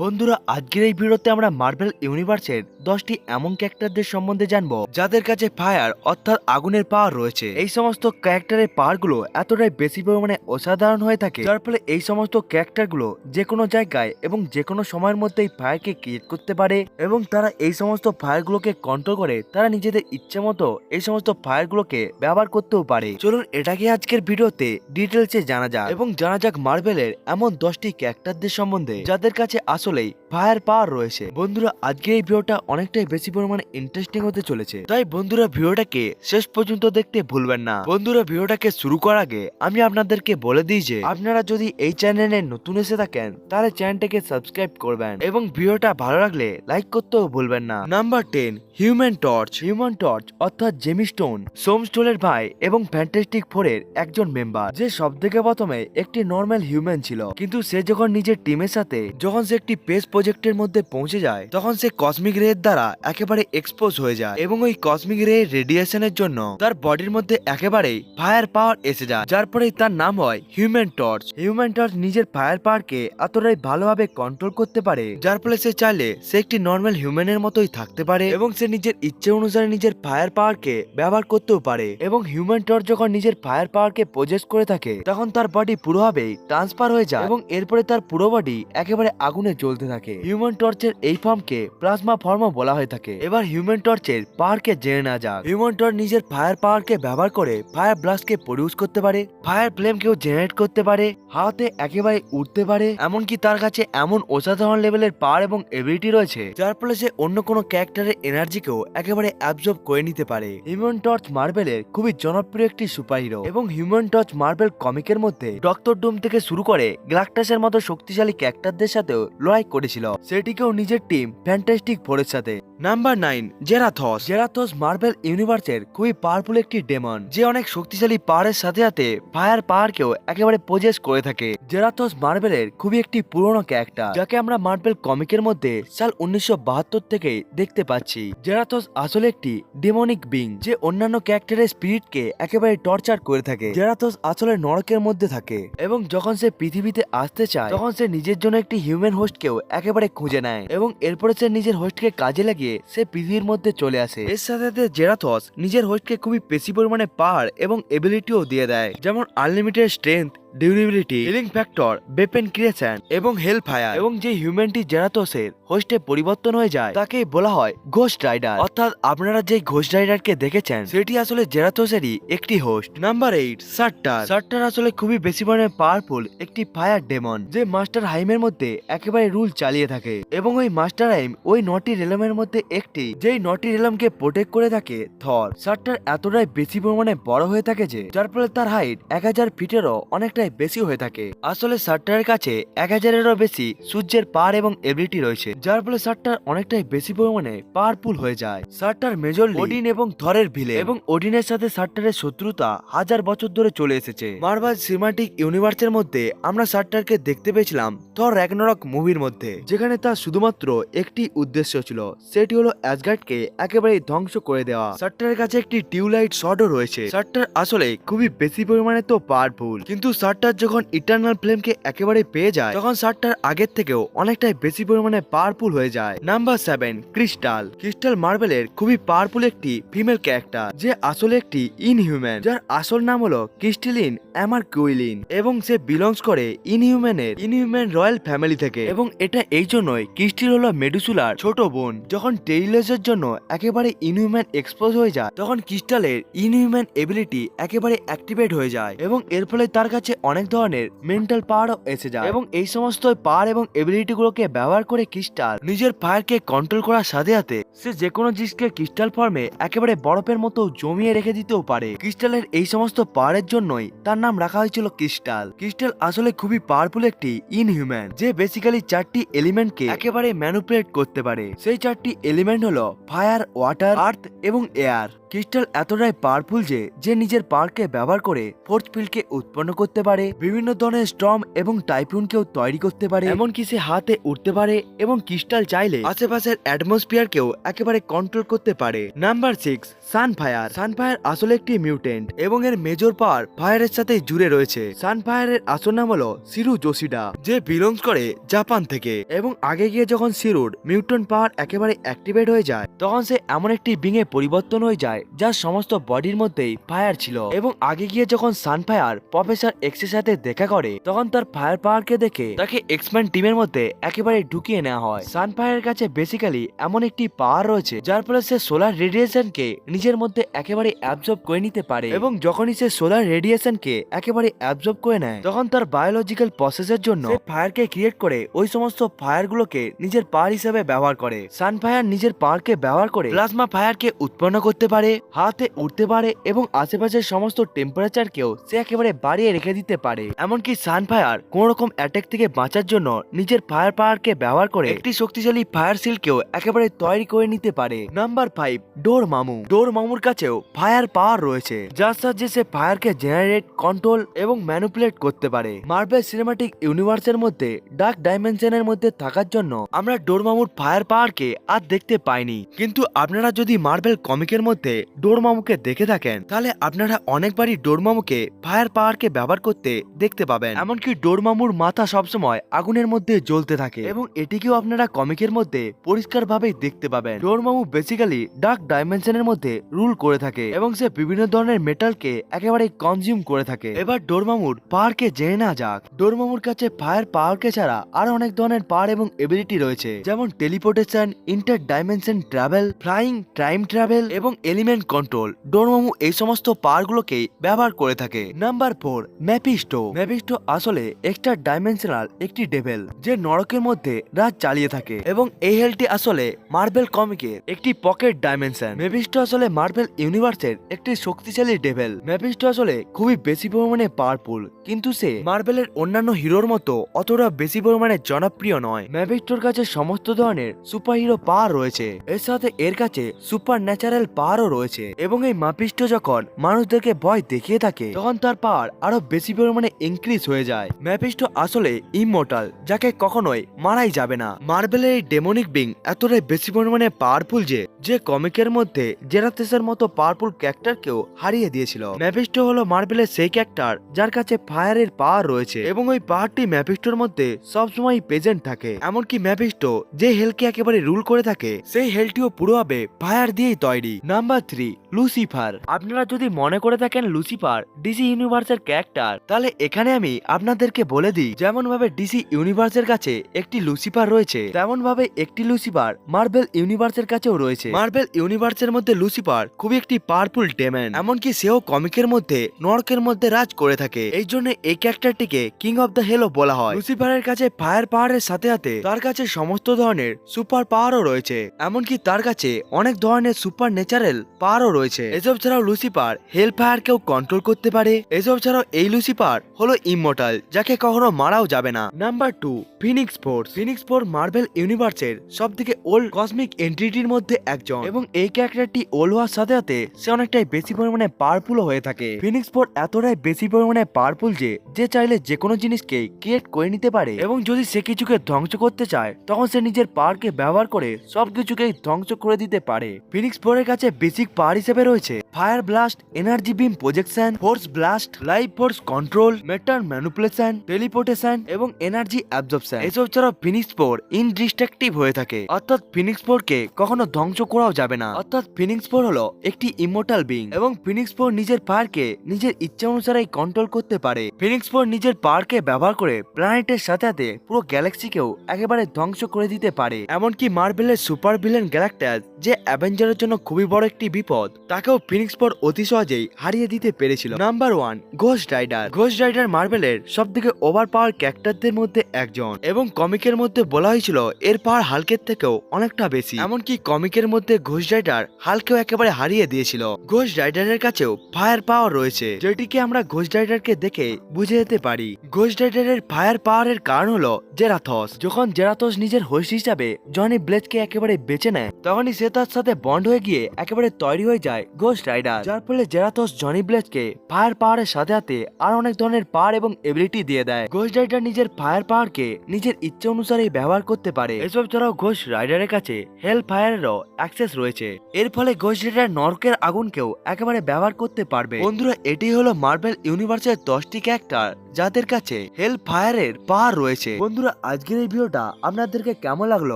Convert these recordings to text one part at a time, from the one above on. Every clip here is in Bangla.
বন্ধুরা, আজকের এই ভিডিওতে আমরা মার্বেল ইউনিভার্সের দশটি এমন ক্যারেক্টারদের সম্বন্ধে জানব, যাদের কাছে ফায়ার অর্থাৎ আগুনের পাওয়ার রয়েছে। এই সমস্ত ক্যারেক্টারের পাওয়ারগুলো এতটাই বেশি পরিমাণে অসাধারণ হয়ে থাকে, যার ফলে এই সমস্ত ক্যারেক্টারগুলো যে কোনো জায়গায় এবং যে কোনো সময়ের মধ্যেই ফায়ারকে ক্রিয়েট করতে পারে এবং তারা এই সমস্ত ফায়ারগুলোকে কন্ট্রোল করে, তারা নিজেদের ইচ্ছে মতো এই সমস্ত ফায়ারগুলোকে ব্যবহার করতেও পারে। চলুন, এটাকে আজকের ভিডিওতে ডিটেলসে জানা যাক এবং জানা যাক মার্বেলের এমন দশটি ক্যারেক্টারদের সম্বন্ধে, যাদের কাছে আসলেই ফায়ার পাওয়ার রয়েছে। বন্ধুরা, আজকে এই ভিডিওটা অনেকটাই বেশি পরিমাণে ইন্টারেস্টিং হতে চলেছে। তাই বন্ধুরা, ভিডিওটাকে শেষ পর্যন্ত দেখতে ভুলবেন না। বন্ধুরা, ভিডিওটাকে শুরু করার আগে আমি আপনাদেরকে বলে দিই যে, আপনারা যদি এই চ্যানেলে নতুন এসে থাকেন, তাহলে চ্যানেলটাকে সাবস্ক্রাইব করবেন এবং ভিডিওটা ভালো লাগলে লাইক করতেও ভুলবেন না। Number ten human torch human torch অর্থাৎ জেমি স্টোন সোম স্টোনের ভাই এবং ফ্যান্টাস্টিক ফোরের একজন মেম্বার যে সব থেকে প্রথমে একটি নর্মাল হিউম্যান ছিল। কিন্তু সে যখন নিজের টিমের সাথে, যখন সে একটি পেস প্রজেক্টের মধ্যে পৌঁছে যায়, তখন সে কসমিক রে দ্বারা একেবারে এক্সপোজ হয়ে যায় এবং ওই কসমিক রে রেডিয়েশনের জন্য তার বডির মধ্যে একেবারেই ফায়ার পাওয়ার এসে যায়, যার পরে তার নাম হয় হিউম্যান টর্চ হিউম্যান টর্চ নিজের ফায়ার পাওয়ারকে এতটাই ভালোভাবে কন্ট্রোল করতে পারে, যার ফলে সে চাইলে সে একটি নর্মাল হিউম্যানের মতোই থাকতে পারে এবং সে নিজের ইচ্ছে অনুসারে নিজের ফায়ার পাওয়ারকে ব্যবহার করতেও পারে এবং হিউম্যান টর্চ যখন নিজের ফায়ার পাওয়ারকে প্রজেস্ট করে থাকে, তখন তার বডি পুরোভাবেই ট্রান্সফার হয়ে যায় এবং এরপরে তার পুরো বডি একেবারে আগুনে জ্বলতে থাকে। হিউম্যান টর্চের এই ফর্মকে প্লাজমা ফর্মও বলা হয়ে থাকে। এবার হিউম্যান টর্চের পাওয়ারকে জেনে না যাক। হিউম্যান টর্চ নিজের ফায়ার পাওয়ারকে ব্যবহার করে ফায়ার ব্লাস্টকে প্রডিউস করতে পারে ফায়ার ফ্লেমকেও জেনারেট করতে পারে, হাওয়াতে একেবারে উঠতে পারে, এমনকি তার কাছে এমন অসাধারণ লেভেলের পাওয়ার এবং এবিলিটি রয়েছে, যার ফলে সে অন্য কোনো ক্যারেক্টারের এনার্জিকেও একেবারে অ্যাবজর্ব করে নিতে পারে। হিউম্যান টর্চ মার্বেলের খুবই জনপ্রিয় একটি সুপারহিরো এবং হিউম্যান টর্চ মার্বেল কমিকের মধ্যে ডক্টর ডুম থেকে শুরু করে গ্লাকটাসের মতো শক্তিশালী ক্যারেক্টারদের সাথেও লড়াই করেছিল। সেটিকেও নিজের টিম ফ্যান্টাস্টিক ফোরের সাথে। Number nine Zarathos Zarathos Marvel ইউনিভার্সের খুবই পাওয়ারফুল একটি ডেমন যে অনেক শক্তিশালী পাওয়ারের সাথে সাথে ফায়ার পাওয়ারকেও একেবারে পজেস করে থাকে। জেরাথস মার্বেলের খুবই একটি পুরনো ক্যারেক্টার যাকে আমরা মার্বেল কমিকের মধ্যে সাল উনিশশো বাহাত্তর থেকে দেখতে পাচ্ছি। জেরাথস আসলে একটি ডেমনিক বিং যে অন্যান্য ক্যারেক্টারের স্পিরিটকে একেবারে টর্চার করে থাকে। জেরাথস আসলে নরকের মধ্যে থাকে এবং যখন সে পৃথিবীতে আসতে চায়, তখন সে নিজের জন্য একটি হিউম্যান হোস্টকেও একেবারে খুঁজে নেয় এবং এরপরে সে নিজের হোস্টকে কাজে লাগিয়ে সে পৃথিবীর মধ্যে চলে আসে। এর সাথে সাথে জেরাথস নিজের হোস্টকে খুবই বেশি পরিমাণে পাওয়ার এবং এবিলিটিও দিয়ে দেয়, যেমন unlimited strength durability healing factor weapon creation এবং হেল ফায়ার এবং যে হিউম্যানটি জেরাতোসের হোস্টে পরিবর্তন হয়ে যায়, তাকে বলা হয় ঘোস্ট রাইডার অর্থাৎ আপনারা যে ঘোস্ট রাইডারকে দেখেছেন, সেটি আসলে জেরাতোসেরই একটি host number eight Surtur Surtur আসলে খুবই বেশি পরিমাণে পাওয়ারফুল একটি ফায়ার ডেমন যে মাস্টার হাইমের মধ্যে একেবারে রুল চালিয়ে থাকে। এবং ওই মাস্টার হাইম ওই নটি রেলমের মধ্যে একটি, যেই নটি রেলমকে প্রোটেক্ট করে থাকে থর সাট্টার এতটাই বেশি পরিমাণে বড় হয়ে থাকে যে, যার ফলে তার হাইট এক হাজার ফিটেরও অনেকটাই বেশি হয়ে থাকে। আসলে সাট্টারের কাছে এক হাজারেরও বেশি সূর্যের পার এবং এবিলিটি রয়েছে যার ফলে সাট্টার অনেকটাই বেশি পরিমাণে পাওয়ারফুল হয়ে যায়। সাট্টার মেজর ওডিন এবং থরের ভিলে এবং ওডিনের সাথে সাট্টারের শত্রুতা হাজার বছর ধরে চলে এসেছে। মার্ভাল সিনেমাটিক ইউনিভার্সের মধ্যে আমরা সাট্টারকে দেখতে পেয়েছিলাম থর র্যাগনরক মুভির মধ্যে যেখানে তার শুধুমাত্র একটি উদ্দেশ্য ছিল সেটি হলো অ্যাসগার্ডকে একেবারে ধ্বংস করে দেওয়া। সাট্টারের কাছে একটি টিউলাইট শটও রয়েছে। সাট্টার আসলে খুবই বেশি পরিমাণে তো পাওয়ারফুল কিন্তু সাট্টার যখন ইটার্নাল ফ্লেমকে একেবারে পেয়ে যায়, তখন সাট্টার আগের থেকেও অনেকটাই বেশি পরিমাণে পাওয়ারফুল হয়ে যায়। নাম্বার সেভেন ক্রিস্টাল ক্রিস্টাল মার্বেলের খুবই পাওয়ারফুল একটি ফিমেল ক্যারেক্টার যে আসলে একটি ইনহিউম্যান যার আসল নাম হলো ক্রিস্টেলিন অ্যামার কুইলিন এবং সে বিলংস করে ইনহিউম্যানের ইনহিউম্যান রয়্যাল ফ্যামিলি থেকে। এবং এটা এই জন্যই ক্রিস্টিল হলো মেডুসুলার ছোট বোন। যখন টেইলেসের জন্য একেবারে ইনহিউম্যান এক্সপোজ হয়ে যায়, তখন ক্রিস্টালের ইনহিউম্যান এবিলিটি একেবারে অ্যাক্টিভেট হয়ে যায়। এবং এর ফলে তার কাছে অনেক ধরনের মেন্টাল পাওয়ারও এসে যায়। এবং এই সমস্ত পাওয়ার এবং এবিলিটি গুলোকে ব্যবহার করে ক্রিস্টাল নিজের ফায়ারকে কন্ট্রোল করার সাথে সাথে সে যে কোনো জিনিসকে ক্রিস্টাল ফর্মে একেবারে বরফের মতো জমিয়ে রেখে দিতেও পারে। ক্রিস্টালের এই সমস্ত পাওয়ারের জন্যই তার নাম রাখা হয়েছিল ক্রিস্টাল ক্রিস্টাল আসলে খুবই পাওয়ারফুল একটি ইনহিউম্যান যে বেসিক্যালি চারটি এলিমেন্টকে একেবারে ম্যানুপুলেট করতে পারে। সেই চারটি এলিমেন্ট হলো ফায়ার ওয়াটার আর্থ এবং এয়ার ক্রিস্টাল এতটাই পাওয়ারফুল যে যে নিজের পাওয়ারকে ব্যবহার করে ফোর্স ফিল্ডকে উৎপন্ন করতে পারে, বিভিন্ন ধরনের স্টর্ম এবং টাইফুনকেও তৈরি করতে পারে। এমনকি সে হাতে উঠতে পারে এবং ক্রিস্টাল চাইলে আশেপাশের অ্যাটমসফিয়ারকেও একেবারে কন্ট্রোল করতে পারে। নাম্বার সিক্স সানফায়ার সানফায়ার আসলে একটি মিউটেন্ট এবং এর মেজর পাওয়ার ফায়ারের সাথে জুড়ে রয়েছে। সানফায়ারের আসল নাম হলো সিরু জোশিডা যে বিলংস করে জাপান থেকে। এবং আগে গিয়ে যখন সিরুর মিউটন পাওয়ার একেবারে অ্যাক্টিভেট হয়ে যায়, তখন সে এমন একটি বিঙে পরিবর্তন হয়ে যায় যার সমস্ত বডির মধ্যেই ফায়ার ছিল। এবং আগে গিয়ে যখন সানফায়ার প্রফেসর এক্সের সাথে দেখা করে, তখন তার ফায়ার পাওয়ারকে দেখে তাকে এক্সম্যান টিমের মধ্যে একেবারে ঢুকিয়ে নেওয়া হয়। সানফায়ারের কাছে বেসিক্যালি এমন একটি পাওয়ার রয়েছে, যার ফলে সে সোলার রেডিয়েশনকে নিজের মধ্যে একেবারে অ্যাবজর্ব করে নিতে পারে। এবং যখনই সে সোলার রেডিয়েশনকে একেবারে অ্যাবজর্ব করে নেয়, তখন তার বায়োলজিক্যাল প্রসেসের জন্য ফায়ারকে ক্রিয়েট করে ওই সমস্ত ফায়ারগুলোকে নিজের পাওয়ার হিসেবে ব্যবহার করে। সানফায়ার নিজের পাওয়ারকে ব্যবহার করে প্লাজমা ফায়ারকে উৎপন্ন করতে পারে। হাতে উঠতে পারে এবং আশেপাশের সমস্ত টেম্পারেচারকেও সে একেবারে বাড়িয়ে রেখে দিতে পারে। এমনকি সানফায়ার কোন রকম অ্যাটাক থেকে বাঁচার জন্য নিজের ফায়ার পাওয়ারকে ব্যবহার করে একটি শক্তিশালী ফায়ার সিলকেও একেবারে তৈরি করে নিতে পারে। নাম্বার ফাইভ ডোর মামু ডোর মামুর কাছেও ফায়ার পাওয়ার রয়েছে, যার সাহায্যে সে ফায়ারকে জেনারেট কন্ট্রোল এবং ম্যানুপুলেট করতে পারে। মার্বেল সিনেমাটিক ইউনিভার্সের মধ্যে ডার্ক ডাইমেনশনের মধ্যে থাকার জন্য আমরা ডোর মামুর ফায়ার পাওয়ারকে আর দেখতে পাইনি। কিন্তু আপনারা যদি মার্বেল কমিকের মধ্যে ডোর মামুকে দেখে থাকেন, তাহলে আপনারা অনেকবারই ডোর মামুকে ফায়ার পাওয়ারকে ব্যবহার করতে দেখতে পাবেন। এমনকি ডোর মামুর মাথা সবসময় আগুনের মধ্যে জ্বলতে থাকে এবং এটিকেও আপনারা কমিকের মধ্যে পরিষ্কার ভাবে দেখতে পাবেন। ডোর মামু বেসিক্যালি ডার্ক ডাইমেনশনের মধ্যে রুল করে থাকে এবং সে বিভিন্ন ধরনের মেটালকে একেবারে কনজিউম করে থাকে। এবার ডোরমামুর পাওয়ারকে জেনে না যাক। ডোরমামুর কাছে ফায়ার পাওয়ারকে ছাড়া আরও অনেক ধরনের পাওয়ার এবং এবিলিটি রয়েছে, যেমন teleportation inter dimension travel flying time travel এবং এলিমেন্ট কন্ট্রোল ডোরমামু এই সমস্ত পাওয়ারগুলোকে ব্যবহার করে থাকে। নাম্বার ফোর ম্যাপিস্টো ম্যাপিস্টো আসলে এক্সট্রা ডাইমেনশনাল একটি ডেভেল যে নরকের মধ্যে রাজ চালিয়ে থাকে। এবং এই হেলটি আসলে মার্বেল কমিকের একটি পকেট ডাইমেনশন মেপিস্টো আসলে মার্বেল ইউনিভার্সের একটি শক্তিশালী ডেভেল ম্যাপিস্টো আসলে খুবই বেশি পরিমাণে পাওয়ারফুল কিন্তু সে মার্বেলের অন্যান্য হিরোর মতো অতটা বেশি পরিমাণে জনপ্রিয় নয়। ম্যাপিস্টোর কাছে সমস্ত ধরনের সুপার হিরো পাওয়ার রয়েছে। এর সাথে এর কাছে সুপার ন্যাচারাল পাওয়ারও রয়েছে এবং এই ম্যাপিস্টো যখন মানুষদেরকে ভয় দেখিয়ে থাকে, তখন তার পাওয়ার আরও বেশি পরিমাণে ইনক্রিজ হয়ে যায়। ম্যাপিস্টো আসলে ইমোর্টাল যাকে কখনোই মারাই যাবে না। মার্বেলের এই ডেমোনিক বিং এতটাই বেশি পরিমাণে পাওয়ারফুল যে যে কমিকের মধ্যে জেরাতেসের মতো পাওয়ারফুল ক্যারেক্টারকেও হারিয়ে দিয়েছিল। ম্যাপিস্টো হলো মার্বেলের সেই ক্যারেক্টার যার কাছে ফায়ারের পাওয়ার রয়েছে এবং ওই পাওয়ারটি ম্যাপিস্টোর মধ্যে সবসময় প্রেজেন্ট থাকে। এমনকি ম্যাপিস্টো যে হেলকে একেবারে রুল করে থাকে, সেই হেলটিও পুরোভাবে ফায়ার দিয়েই তৈরি। নাম্বার থ্রি লুসিফার আপনারা যদি মনে করে থাকেন লুসিফার ডিসি ইউনিভার্সের ক্যারেক্টার তাহলে এখানে আমি আপনাদেরকে বলে দিই যেমন ভাবে ডিসি ইউনিভার্সের কাছে একটি লুসিফার রয়েছে তেমন ভাবে একটি লুসিফার মার্বেল ইউনিভার্সের কাছেও রয়েছে। মার্বেল ইউনিভার্সের মধ্যে লুসিফার খুবই একটি পাওয়ারফুল ডেম্যান এমনকি সেও কমিকের মধ্যে নরকের মধ্যে রাজ করে থাকে। এই জন্য এই ক্যারেক্টারটিকে কিং অফ দ্য হেলও বলা হয়। লুসিফারের কাছে ফায়ার পাওয়ারের সাথে সাথে তার কাছে সমস্ত ধরনের সুপার পাওয়ারও রয়েছে। এমনকি তার কাছে অনেক ধরনের সুপার ন্যাচারাল পাওয়ারও রয়েছে। এসব ছাড়াও লুসিফার হেল ফায়ারকেও কন্ট্রোল করতে পারে। এসব ছাড়াও এই লুসিফার হলো ইমমর্টাল যাকে কখনো মারাও যাবে না। Number two Phoenix Force Phoenix Force Marvel ইউনিভার্সের সব থেকে ওল্ড কসমিক এন্ট্রিটির মধ্যে একজন। এবং এই ক্যারেক্টারটি ওল্ড হওয়ার সাথে সাথে সে অনেকটাই বেশি পরিমাণে পাওয়ারফুল হয়ে থাকে। ফিনিক্স ফোর এতটাই বেশি পরিমাণে পাওয়ারফুল যে যে চাইলে যে কোনো জিনিসকে ক্রিয়েট করে নিতে পারে। এবং যদি সে কিছুকে ধ্বংস করতে চায়, তখন সে নিজের পাওয়ারকে ব্যবহার করে সবকিছুকে ধ্বংস করে দিতে পারে। ফিনিক্স ফোরের কাছে বেসিক পাওয়ার হিসেবে রয়েছে? Fire blast energy beam projection force blast life force control matter manipulation teleportation এবং এনার্জি অ্যাবজর্পশন এসব ছাড়াও ফিনিক্স ফোর ইনডিস্ট্রাকটিভ হয়ে থাকে। অর্থাৎ ফিনিক্স ফোর কে কখনো ধ্বংস করাও যাবে না। অর্থাৎ ফিনিক্স ফোর হলো একটি ইমোর্টাল বিং এবং ফিনিক্স ফোর নিজের পাওয়ারকে নিজের ইচ্ছা অনুসারেই কন্ট্রোল করতে পারে। ফিনিক্স ফোর নিজের পাওয়ারকে ব্যবহার করে প্ল্যানেটের সাথে সাথে পুরো গ্যালাক্সিকেও একেবারে ধ্বংস করে দিতে পারে। এমনকি মার্বেলের সুপার ভিলেন গ্যালাক্টাস যে অ্যাভেঞ্জারের জন্য খুবই বড় একটি বিপদ, তাকেও ফিনিক্স ফোর অতি সহজেই হারিয়ে দিতে পেরেছিল। Number one Ghosh rider Ghosh rider মার্বেলের সব থেকে ওভার পাওয়ার ক্যারেক্টারদের মধ্যে একজন এবং কমিকের মধ্যে বলা হয়েছিল এর পাওয়ার হালকের থেকেও অনেকটা বেশি। এমনকি কমিকের মধ্যে ঘোষ রাইডার হালকেও একেবারে হারিয়ে দিয়েছিল। ঘোস্ট রাইডারের কাছেও ফায়ার পাওয়ার রয়েছে, যেটিকে আমরা ঘোষ রাইডারকে দেখে বুঝে যেতে পারি। ঘোস্ট রাইডারের ফায়ার পাওয়ারের কারণ হলো জেরাথস যখন জেরাথস নিজের হোস্ট হিসাবে জনি ব্লেজকে একেবারে বেছে নেয়, তখনই সে তার সাথে বন্ড হয়ে গিয়ে একেবারে তৈরি হয়ে যায় গোস্ট রাইডার। যার ফলে জেরাথস জনি ব্লেজকে ফায়ার পাওয়ারের সাথে সাথে আর অনেক ধরনের পাওয়ার এবং এবিলিটি দিয়ে দেয়। ঘোষ রাইডার নিজের ফায়ার পাওয়ারকে নিজের ইচ্ছে অনুসারে ব্যবহার করতে পারে। এসব ছাড়াও গোস্ট রাইডারের কাছে হেল ফায়ারেরও অ্যাক্সেস রয়েছে। এর ফলে ঘোষ রাইডার নরকের আগুনকেও একেবারে ব্যবহার করতে পারবে। বন্ধুরা, এটি হলো মার্বেল ইউনিভার্সের দশটি ক্যারেক্টার যাদের কাছে হেল ফায়ারের পাওয়ার রয়েছে। বন্ধুরা, আজকের এই ভিডিওটা আপনাদেরকে কেমন লাগল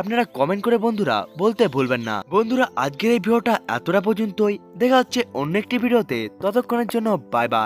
আপনারা কমেন্ট করে বন্ধুরা বলতে ভুলবেন না। বন্ধুরা, আজকের এই ভিডিওটা এতটা পর্যন্তই। দেখা হচ্ছে অন্য একটি ভিডিওতে ততক্ষণের জন্য বাই বাই